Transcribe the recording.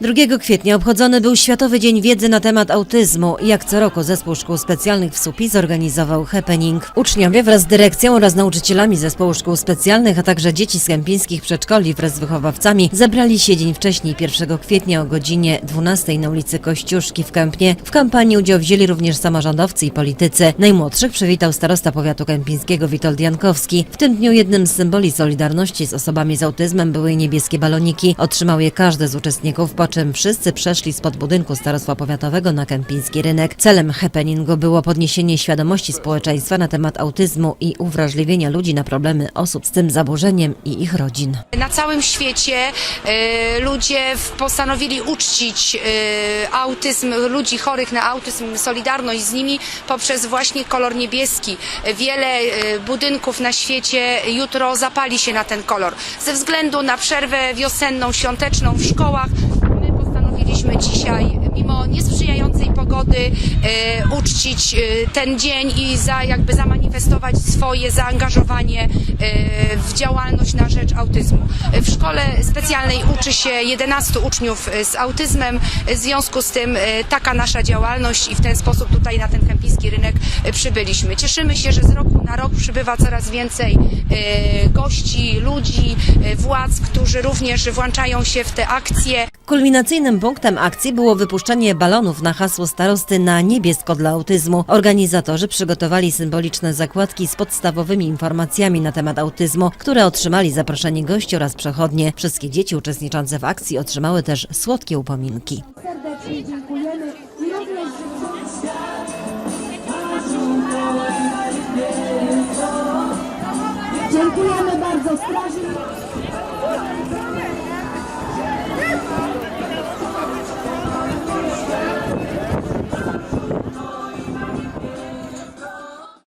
2 kwietnia obchodzony był Światowy Dzień Wiedzy na temat autyzmu. Jak co roku zespół szkół specjalnych w SUPI zorganizował happening. Uczniowie wraz z dyrekcją oraz nauczycielami zespołu szkół specjalnych, a także dzieci z kępińskich przedszkoli wraz z wychowawcami zebrali się dzień wcześniej 1 kwietnia o godzinie 12 na ulicy Kościuszki w Kępnie. W kampanii udział wzięli również samorządowcy i politycy. Najmłodszych przywitał starosta powiatu kępińskiego Witold Jankowski. W tym dniu jednym z symboli solidarności z osobami z autyzmem były niebieskie baloniki. Otrzymał je każdy z uczestników, po czym wszyscy przeszli spod budynku Starostwa Powiatowego na Kępiński Rynek. Celem happeningu było podniesienie świadomości społeczeństwa na temat autyzmu i uwrażliwienia ludzi na problemy osób z tym zaburzeniem i ich rodzin. Na całym świecie e, ludzie postanowili uczcić e, autyzm, ludzi chorych na autyzm, solidarność z nimi poprzez właśnie kolor niebieski. Wiele e, budynków na świecie jutro zapali się na ten kolor. Ze względu na przerwę wiosenną, świąteczną w szkołach my postanowiliśmy dzisiaj, mimo niesprzyjającej pogody, e, uczcić e, ten dzień i za, jakby zamanifestować swoje zaangażowanie e, w działalność na rzecz autyzmu. W szkole specjalnej uczy się 11 uczniów z autyzmem, w związku z tym taka nasza działalność i w ten sposób tutaj na ten kempijski rynek przybyliśmy. Cieszymy się, że z roku na rok przybywa coraz więcej gości, ludzi, władz, którzy również włączają się w te akcje. Kulminacyjnym punktem akcji było wypuszczenie balonów na hasło starosty na niebiesko dla autyzmu. Organizatorzy przygotowali symboliczne zakładki z podstawowymi informacjami na temat autyzmu, które otrzymali zaproszeni gości oraz przechodnie. Wszystkie dzieci uczestniczące w akcji otrzymały też słodkie upominki. dziękujemy Dziękujemy bardzo straży.